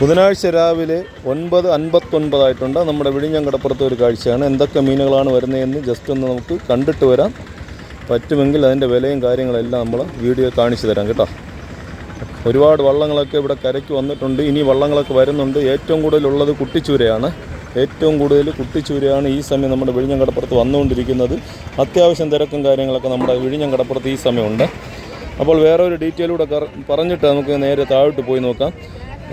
ബുധനാഴ്ച രാവിലെ ഒൻപത് അൻപത്തൊൻപതായിട്ടുണ്ട്. നമ്മുടെ വിഴിഞ്ഞം കടപ്പുറത്തെ ഒരു കാഴ്ചയാണ്. എന്തൊക്കെ മീനുകളാണ് വരുന്നതെന്ന് ജസ്റ്റ് ഒന്ന് നമുക്ക് കണ്ടിട്ട് വരാം. പറ്റുമെങ്കിൽ അതിന്റെ വിലയും കാര്യങ്ങളെല്ലാം നമ്മൾ വീഡിയോ കാണിച്ചു തരാം കേട്ടോ. ഒരുപാട് വള്ളങ്ങളൊക്കെ ഇവിടെ കരയ്ക്ക് വന്നിട്ടുണ്ട്. ഇനി വള്ളങ്ങളൊക്കെ വരുന്നുണ്ട്. ഏറ്റവും കൂടുതലുള്ളത് കുട്ടിച്ചൂരയാണ്. ഏറ്റവും കൂടുതൽ കുട്ടിച്ചൂരയാണ് ഈ സമയം നമ്മുടെ വിഴിഞ്ഞം കടപ്പുറത്ത് വന്നുകൊണ്ടിരിക്കുന്നത്. അത്യാവശ്യം തിരക്കും കാര്യങ്ങളൊക്കെ നമ്മുടെ വിഴിഞ്ഞം കടപ്പുറത്ത് ഈ സമയമുണ്ട്. അപ്പോൾ വേറെ ഒരു ഡീറ്റെയിലൂടെ പറഞ്ഞിട്ട് നമുക്ക് നേരെ താഴോട്ട് പോയി നോക്കാം.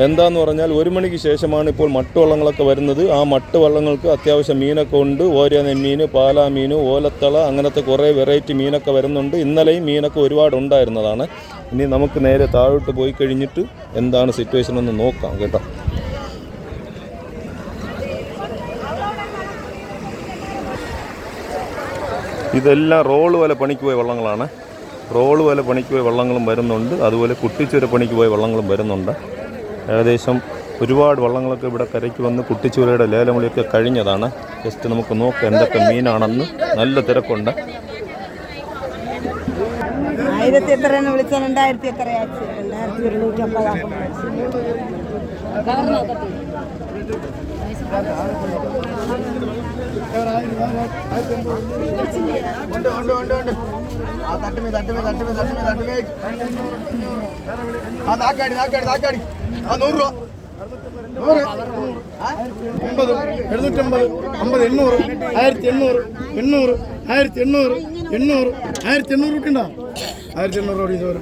എന്താന്ന് പറഞ്ഞാൽ ഒരു മണിക്ക് ശേഷമാണ് ഇപ്പോൾ മട്ടുവള്ളങ്ങളൊക്കെ വരുന്നത്. ആ മട്ടുവള്ളങ്ങൾക്ക് അത്യാവശ്യം മീനൊക്കെ ഉണ്ട്. ഓര നെമ്മീൻ പാലാ മീൻ ഓലത്തള അങ്ങനത്തെ കുറേ വെറൈറ്റി മീനൊക്കെ വരുന്നുണ്ട്. ഇന്നലെയും മീനൊക്കെ ഒരുപാട് ഉണ്ടായിരുന്നതാണ്. ഇനി നമുക്ക് നേരെ താഴോട്ട് പോയി കഴിഞ്ഞിട്ട് എന്താണ് സിറ്റുവേഷൻ എന്ന് നോക്കാം കേട്ടോ. ഇതെല്ലാം റോൾ വല പണിക്ക് പോയ വള്ളങ്ങളാണ്. റോൾ വല പണിക്ക് പോയ വള്ളങ്ങളും വരുന്നുണ്ട്. അതുപോലെ കുട്ടിച്ചുര പണിക്ക് പോയ വള്ളങ്ങളും വരുന്നുണ്ട്. ഏകദേശം ഒരുപാട് വള്ളങ്ങളൊക്കെ ഇവിടെ കരയ്ക്ക് വന്ന് കുട്ടിച്ചൂരയുടെ ലേലമുളിയൊക്കെ കഴിഞ്ഞതാണ്. ജസ്റ്റ് നമുക്ക് നോക്കാം എന്തൊക്കെ മീനാണെന്ന്. നല്ല തിരക്കുണ്ട്. ആയിരത്തി എത്രയാണ് വിളിച്ചാൽ രണ്ടായിരത്തി എത്രയാണ് രണ്ടായിരത്തി ഒരുന്നൂറ്റി അമ്പതാക്കും ഉണ്ട് ഉണ്ട് ഉണ്ട് ഉണ്ട് തട്ടുമേ തട്ടുമേ തട്ടുമേ തട്ടുമേ തട്ടുമേ ആ നാക്കാടി നാക്കാടി നാക്കാടി. ആ നൂറ് രൂപ. നൂറ്? എൺപത്. എഴുന്നൂറ്റമ്പത്. അമ്പത് എണ്ണൂറ്. ആയിരത്തി എണ്ണൂറ്. എണ്ണൂറ്. ആയിരത്തി എണ്ണൂറ്. എണ്ണൂറ്. ആയിരത്തി എണ്ണൂറ് കിട്ടണ്ടോ ആയിരത്തി എണ്ണൂറ് ഓടി ചോറ്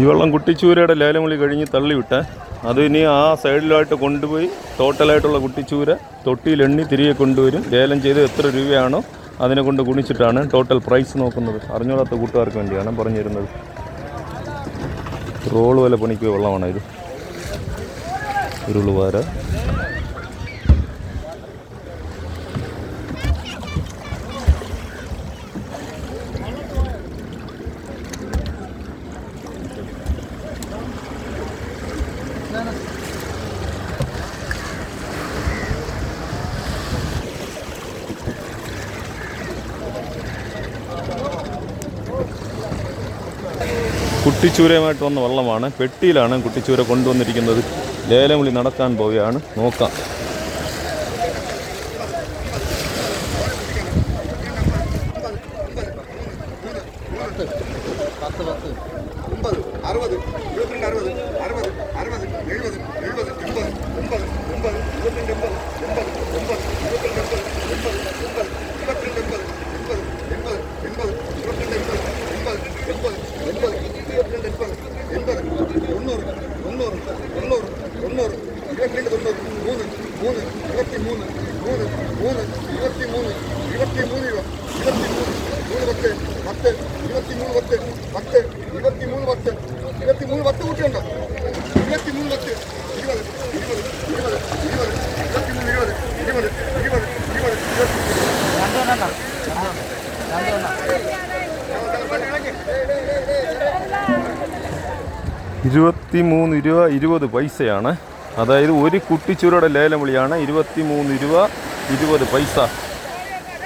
ഈ വെള്ളം കുട്ടിച്ചൂരയുടെ ലേലമൊളി കഴിഞ്ഞ് തള്ളിവിട്ട് അത് ഇനി ആ സൈഡിലായിട്ട് കൊണ്ടുപോയി ടോട്ടലായിട്ടുള്ള കുട്ടിച്ചൂര തൊട്ടിയിലെണ്ണി തിരികെ കൊണ്ടുവരും. ലേലം ചെയ്ത് എത്ര രൂപയാണോ അതിനെ കൊണ്ട് ഗുണിച്ചിട്ടാണ് ടോട്ടൽ പ്രൈസ് നോക്കുന്നത്. അറിഞ്ഞോളാത്ത കൂട്ടുകാർക്ക് വേണ്ടിയാണ് പറഞ്ഞു തരുന്നത് റോൾ വല പണിക്ക് വെള്ളമാണ് ഇത്? ഉരുളുവാര. കുട്ടിച്ചൂരയുമായിട്ട് വന്ന വള്ളമാണ്. പെട്ടിയിലാണ് കുട്ടിച്ചൂര കൊണ്ടുവന്നിരിക്കുന്നത്. ലേലവിളി നടക്കാൻ പോവുകയാണ്. നോക്കാം. അറുപത് എഴുപത് എഴുപത് എൺപത് എൺപത് എൺപത് എൺപത് എൺപത് എൺപത് എൺപത് ഇരുപത്തിരണ്ട് എൺപത് എൺപത് എൺപത് ഇരുപത്തിരണ്ട് എൺപത് എൺപത് എൺപത് തൊണ്ണൂറ് തൊണ്ണൂറ് തൊണ്ണൂറ് തൊണ്ണൂറ് ഇരുപത്തിരണ്ട് തൊണ്ണൂറ് മൂന്ന് മൂന്ന് ഇരുപത്തി മൂന്ന് മൂന്ന് മൂന്ന് ഇരുപത്തി മൂന്ന് ഇരുപത്തി മൂന്ന് രൂപ ഇരുപത്തി മൂന്ന് മൂന്ന് പത്ത് പത്ത് ഇരുപത്തി മൂന്ന് പത്ത് പത്ത് ഇരുപത്തി മൂന്ന് പത്ത് ഇരുപത്തി മൂന്ന് പത്ത് കൂട്ടിയുണ്ടോ ഇരുപത്തി മൂന്ന് പത്ത് ഇരുപത് ഇരുപത് ഇരുപത് ഇരുപത് ഇരുപത്തി മൂന്ന് ഇരുപത് ഇരുപത് ഇരുപത് ഇരുപത് ഇരുപത്തി ഇരുപത്തി മൂന്ന് രൂപ ഇരുപത് പൈസയാണ്. അതായത് ഒരു കുട്ടിച്ചൂരയുടെ ലേലം വിളിയാണ്. ഇരുപത്തി മൂന്ന് രൂപ ഇരുപത് പൈസ.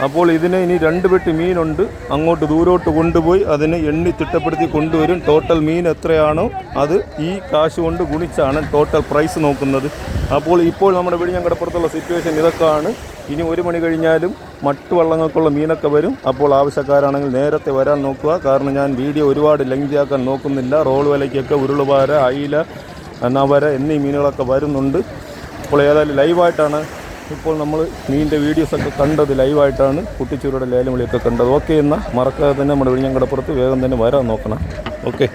അപ്പോൾ ഇതിന് ഇനി രണ്ട് പെട്ടി മീനുണ്ട്. അങ്ങോട്ട് ദൂരോട്ട് കൊണ്ടുപോയി അതിനെ എണ്ണി തിട്ടപ്പെടുത്തി കൊണ്ടുവരും. ടോട്ടൽ മീൻ എത്രയാണോ അത് ഈ കാശ് കൊണ്ട് ഗുണിച്ചാണ് ടോട്ടൽ പ്രൈസ് നോക്കുന്നത്. അപ്പോൾ ഇപ്പോൾ നമ്മുടെ വിഴിഞ്ഞം കടപ്പുറത്തുള്ള സിറ്റുവേഷൻ ഇതൊക്കെയാണ്. ഇനി ഒരു മണി കഴിഞ്ഞാലും മട്ട് വള്ളങ്ങൾക്കുള്ള മീനൊക്കെ വരും. അപ്പോൾ ആവശ്യക്കാരാണെങ്കിൽ നേരത്തെ വരാൻ നോക്കുക. കാരണം ഞാൻ വീഡിയോ ഒരുപാട് ലെങ്തിയാക്കാൻ നോക്കുന്നില്ല. റോൾ വിലയ്ക്കൊക്കെ ഉരുളുപാര അയില നവര എന്നീ മീനുകളൊക്കെ വരുന്നുണ്ട്. അപ്പോൾ ഏതായാലും ലൈവായിട്ടാണ് ഇപ്പോൾ നമ്മൾ മീനിന്റെ വീഡിയോസൊക്കെ കണ്ടത് ലൈവായിട്ടാണ് കുട്ടിച്ചൂരുടെ ലേലം വിളിയൊക്കെ കണ്ടത്. ഓക്കെ എന്നാൽ മറക്കാതെ തന്നെ നമ്മുടെ വിഴിഞ്ഞം കടപ്പുറത്ത് വേഗം തന്നെ വരാൻ നോക്കണം. ഓക്കെ.